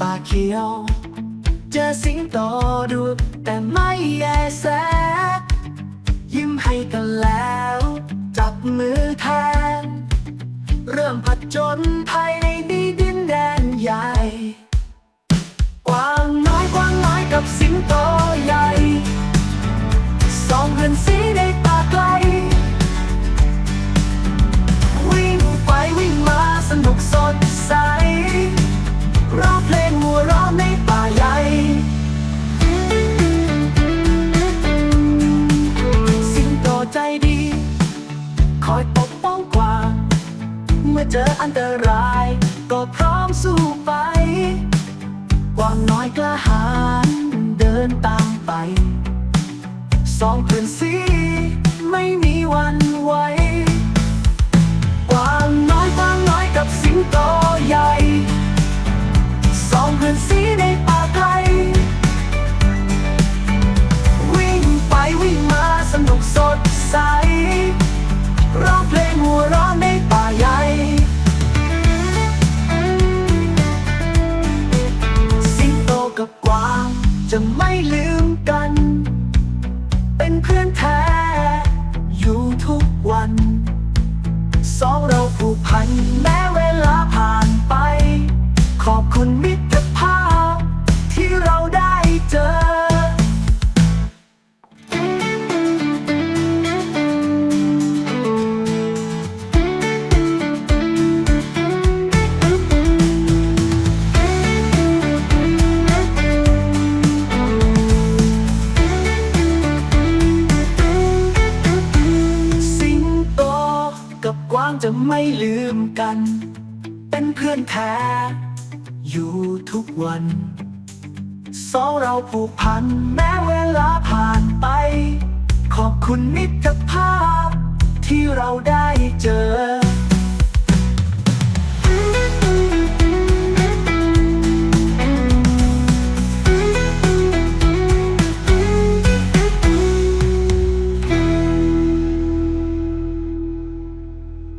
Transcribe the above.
ป่าเขียว เจอสิงโตดุแต่ไม่แยแส ยิ้มให้กันแล้ว จับมือแทน เรื่องผจนภัยในดินแดนใหญ่กวางน้อยกวางน้อยกับสิงโตใหญ่สองเพื่อนสีในป่าไกลวิ่งไปวิ่งมาสนุกสดใสเราเพลง คอยปกป้องกวาง เมื่อเจออันตราย ก็พร้อมสู้ไป กวางน้อยกล้าหาญเดินตามไป สองเพื่อนสี ร้อนในป่าใหญ่ สิงโตกับกวางจะไม่ลืมกันางจะไม่ลืมกัน เป็นเพื่อนแท้ อยู่ทุกวันสองเราผูกพันแม้เวลาผ่านไป ขอบคุณมิตรภาพ ที่เราได้เจอ